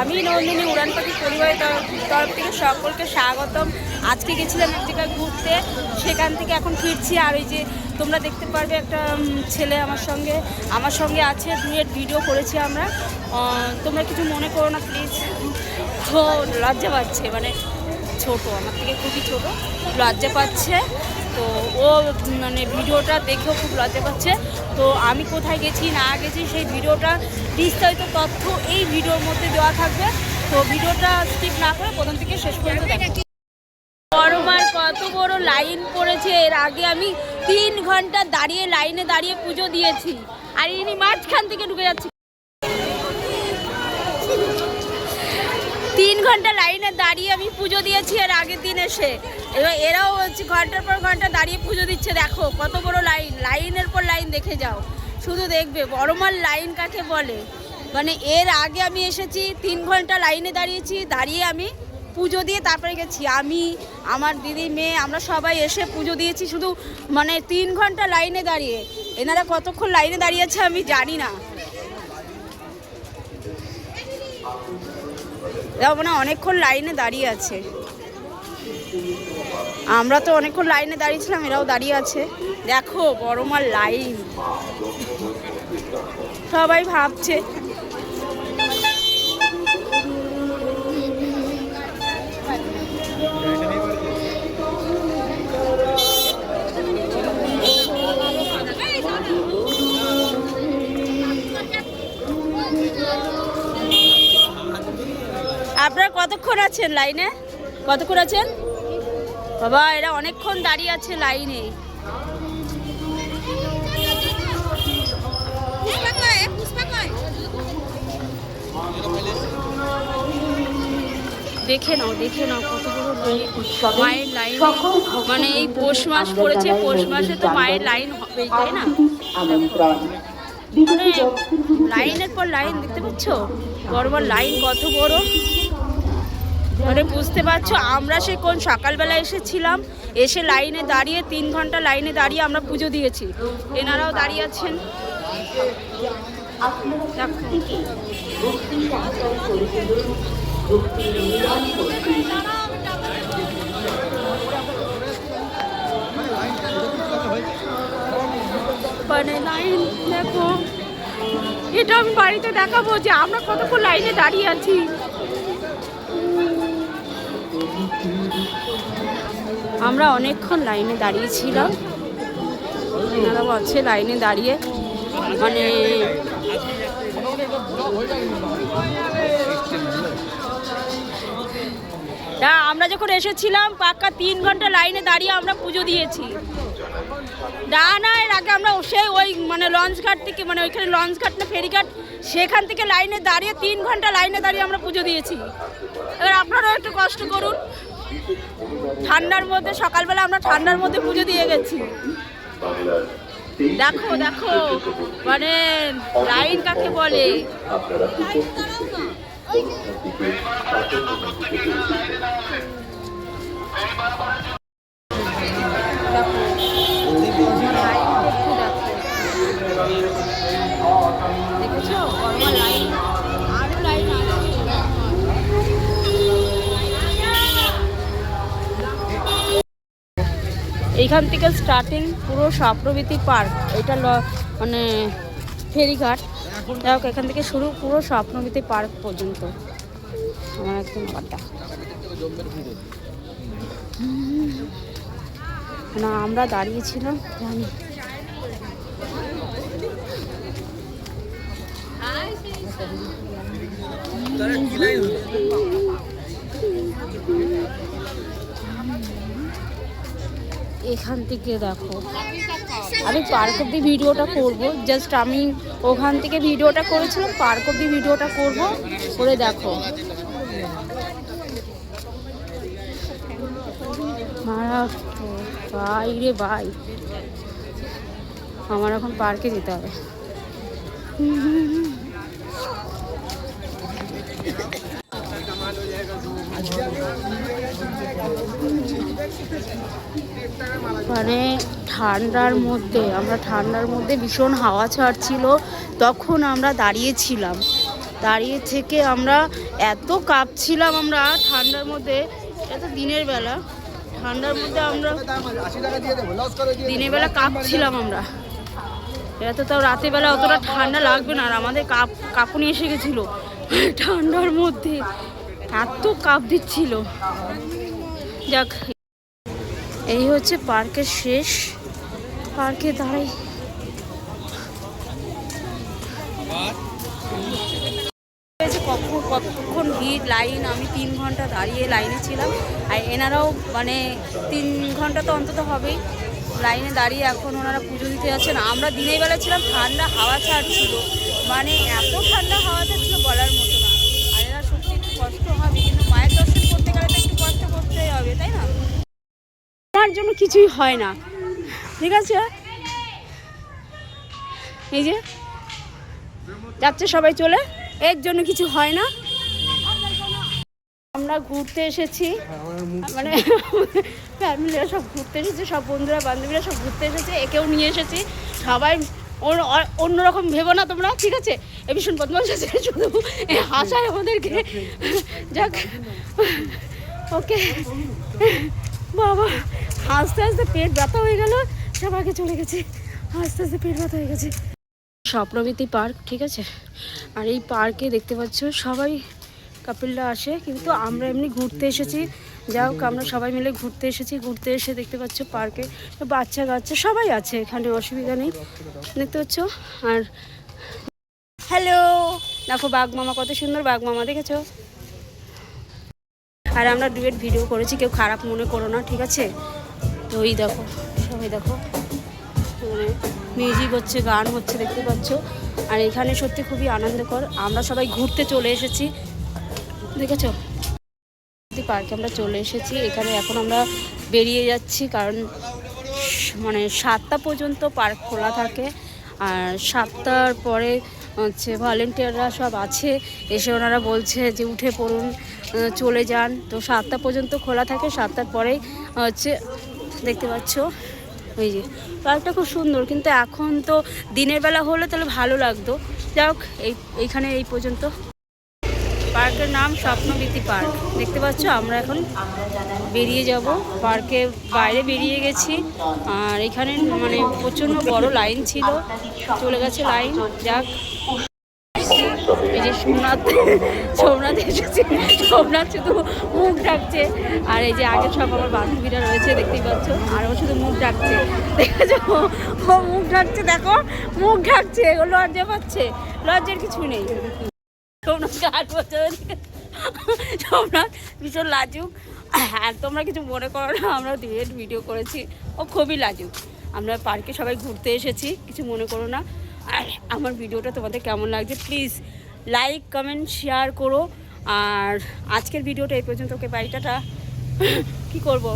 আমি নন্দিনী উড়ান পাখি পরিবারের তরফ থেকে সকলকে স্বাগতম। আজকে গেছিলাম এক জায়গায় ঘুরতে, সেখান থেকে এখন ফিরছি। আর ওই যে তোমরা দেখতে পারবে একটা ছেলে আমার সঙ্গে আমার সঙ্গে আছে দুয়ের ভিডিও করেছি আমরা। তোমরা কিছু মনে করো না প্লিজ তো লজ্জা পাচ্ছে মানে ছোট, আমার থেকে খুবই ছোট। লজ্জা পাচ্ছে। তো ও মানে ভিডিওটা দেখেও খুব লজ্জা পাচ্ছে। তো আমি কোথায় গেছি, না গেছি, সেই ভিডিওটা, বিস্তারিত তথ্য এই ভিডিওর মধ্যে দেওয়া থাকবে। তো ভিডিওটা স্কিপ না করে প্রথম থেকে শেষ পর্যন্ত দেখো। কত বড় লাইন পড়েছে, এর আগে আমি তিন ঘণ্টা দাঁড়িয়ে লাইনে দাঁড়িয়ে পুজো দিয়েছি। আর ইনি মাঝখান থেকে ঢুকে যাচ্ছে। তিন ঘণ্টা লাইনে দাঁড়িয়ে আমি পুজো দিয়েছি এর আগের দিন এসে। এবার এরাও হচ্ছে ঘণ্টার পর ঘণ্টা দাঁড়িয়ে পুজো দিচ্ছে, দেখো কত বড় লাইন। লাইনের পর লাইন দেখে যাও, শুধু দেখবে, বড়মার লাইন কাকে বলে? মানে এর আগে আমি এসেছি, তিন ঘণ্টা লাইনে দাঁড়িয়েছি, দাঁড়িয়ে আমি পুজো দিয়ে তারপরে গেছি। আমি, আমার দিদি, মেয়ে, আমরা সবাই এসে পুজো দিয়েছি শুধু মানে তিন ঘণ্টা লাইনে দাঁড়িয়ে। এনারা কতক্ষণ লাইনে দাঁড়িয়েছে আমি জানি না। মানে অনেকক্ষণ লাইনে দাঁড়িয়ে আছে। আমরা তো অনেকক্ষণ লাইনে দাঁড়িয়েছিলাম, এরাও দাঁড়িয়ে আছে। দেখো, বড় মার লাইন। সবাই ভাবছে কতক্ষণ আছেন লাইনে? কতক্ষণ আছেন? বাবা, এরা অনেকক্ষণ দাঁড়িয়ে আছে লাইনে। দেখে নাও দেখে নাও মায়ের লাইন। মানে এই পৌষ মাস পড়েছে, পৌষ মাসে তো মায়ের লাইন হবেই, তাই না? মানে লাইনের পর লাইন, দেখতে পাচ্ছ? বড় বড় লাইন, কত বড়। মানে বুঝতে পারছ, আমরা সে কোন সকালবেলা এসেছিলাম, এসে লাইনে দাঁড়িয়ে, তিন ঘণ্টা লাইনে দাঁড়িয়ে আমরা পুজো দিয়েছি। এনারাও দাঁড়িয়ে আছেন। মানে লাইন দেখো, এটা আমি বাড়িতে দেখাবো যে আমরা কতক্ষণ লাইনে দাঁড়িয়ে আছি। আমরা অনেকক্ষণ লাইনে দাঁড়িয়েছিলাম। এনারাও আছে লাইনে দাঁড়িয়ে। মানে আমরা যখন এসেছিলাম, পাক্কা তিন ঘণ্টা লাইনে দাঁড়িয়ে আমরা পুজো দিয়েছি। না না, এর আগে আমরা সেই ওই মানে লঞ্চ ঘাট থেকে মানে ওইখানে লঞ্চ ঘাট না ফেরিঘাট, সেখান থেকে লাইনে দাঁড়িয়ে তিন ঘণ্টা লাইনে দাঁড়িয়ে আমরা পুজো দিয়েছি। এবার আপনারাও একটু কষ্ট করুন। ঠান্ডার মধ্যে, সকালবেলা আমরা ঠান্ডার মধ্যে পুজো দিয়ে গেছি। দেখো দেখো মানে লাইন কাকে বলে? এইখান থেকে স্টার্টিং পুরো সাপ্রবৃত্তি পার্ক এটা মানে ফেরিঘাট। যাই হোক, এখান থেকে শুরু পুরো স্বপ্নবীতি পার্ক পর্যন্ত। আমার একদম বাড্ডা না, আমরা দাঁড়িয়েছিলাম, জানি। এখান থেকে দেখো। আমি পার্ক অব্দি ভিডিওটা করব। জাস্ট আমি ওখান থেকে ভিডিওটা করেছিলাম পার্ক অব্দি ভিডিওটা করব। করে দেখো। ভাই রে ভাই। আমার এখন পার্কে যেতে হবে। মানে ঠান্ডার মধ্যে, আমরা ঠান্ডার মধ্যে ভীষণ হাওয়া ছাড়ছিল, তখন আমরা দাঁড়িয়েছিলাম। দাঁড়িয়ে থেকে আমরা এত কাঁপছিলাম আমরা ঠান্ডার মধ্যে এত দিনের বেলা। ঠান্ডার মধ্যে আমরা দিনের বেলা কাঁপছিলাম আমরা। এটা তো তাও রাতের বেলা অতটা ঠান্ডা লাগবে না, আর আমাদের কাপ, কাঁপুনি এসে গেছিল ঠান্ডার মধ্যে। এত কাঁপ দিচ্ছিল। যাক। এই হচ্ছে পার্কের শেষ। পার্কে দাঁড়াই। কতক্ষণ ভিড়? লাইন আমি তিন ঘণ্টা দাঁড়িয়ে লাইনে ছিলাম। আর এনারাও মানে তিন ঘণ্টা তো অন্তত হবেই। লাইনে দাঁড়িয়ে এখন ওনারা পুজো দিতে যাচ্ছেন। আমরা দিনের বেলা ছিলাম, ঠান্ডা হাওয়া ছাড়ছিল। মানে এত ঠান্ডা হাওয়া ছাড়ছিল বলার জন্য কিছুই হয় না। ঠিক আছে? এই যে, যাচ্ছে সবাই চলে। এর জন্য কিছু হয় না। আমরা ঘুরতে এসেছি। মানে ফ্যামিলিরা সব ঘুরতে এসেছে, সব বন্ধুরা, বান্ধবীরা সব ঘুরতে এসেছে, একেও নিয়ে এসেছি। সবাই অন্যরকম ভেবো না তোমরা, ঠিক আছে? এ ভীষণ বদমাস শুধু হাসায় আমাদেরকে। যাক, ওকে। বাবা হাসতে হাসতে পেট ব্যথা হয়ে গেল সবাইকে চলে গেছে। হাসতে হাসতে পেট ব্যথা হয়ে গেছে। স্বপ্নবীতি পার্ক, ঠিক আছে? আর এই পার্কে দেখতে পাচ্ছ, সবাই কাপিলরা আসে, কিন্তু আমরা এমনি ঘুরতে এসেছি। যা হোক, আমরা সবাই মিলে ঘুরতে এসেছি, ঘুরতে এসে দেখতে পাচ্ছ পার্কে বাচ্চা কাচ্চা সবাই আছে, এখানে অসুবিধা নেই। দেখতে পাচ্ছ? আর হ্যালো দেখো বাঘ মামা কত সুন্দর বাঘ মামা দেখেছ? আর আমরা ডুয়েট ভিডিও করেছি, কেউ খারাপ মনে করো না, ঠিক আছে? তো ওই দেখো, সবাই দেখো। মানে মিউজিক হচ্ছে, গান হচ্ছে, দেখতে পাচ্ছ? আর এখানে সত্যি খুবই আনন্দকর। আমরা সবাই ঘুরতে চলে এসেছি। দেখেছ? পার্কে আমরা চলে এসেছি। এখানে এখন আমরা বেরিয়ে যাচ্ছি, কারণ মানে সাতটা পর্যন্ত পার্ক খোলা থাকে। আর সাতটার পরে হচ্ছে ভলেন্টিয়াররা সব আছে। এসে ওনারা বলছে যে উঠে পড়ুন চলে যান। তো সাতটা পর্যন্ত খোলা থাকে, সাতটার পরেই হচ্ছে দেখতে পাচ্ছ ওই যে পার্কটা খুব সুন্দর। কিন্তু এখন তো দিনের বেলা হলে তাহলে ভালো লাগতো। যাই এই, এইখানে এই পর্যন্ত। পার্কের নাম স্বপ্নবীতি পার্ক। দেখতে পাচ্ছ, আমরা এখন বেরিয়ে যাব। পার্কে বাইরে বেরিয়ে গেছি। আর এখানে মানে প্রচণ্ড বড় লাইন ছিল। চলে গেছে লাইন। যাক। এই যে সোমনাথ সোমনাথ এসেছে। সোমনাথ শুধু মুখ ডাকছে আর এই যে আগে সব আমার বান্ধবীরা রয়েছে, দেখতেই পাচ্ছ। আর ও শুধু মুখ ডাকছে দেখেছ ও মুখ ডাকছে দেখো। মুখ ডাকছে ও লজ্জা পাচ্ছে। লজ্জার কিছু নেই। সোমনাথকে আট বছর সোমনাথ ভীষণ লাজুক। আর তোমরা কিছু মনে করো না, আমরা ডিএড ভিডিও করেছি। ও খুবই লাজুক। আমরা পার্কে সবাই ঘুরতে এসেছি, কিছু মনে করো না। আর আমার ভিডিওটা তোমাদের কেমন লাগছে? প্লিজ লাইক কমেন্ট শেয়ার করো। আর আজকের ভিডিওটা এই পর্যন্ত। ওকে বাড়িটাটা কী করব?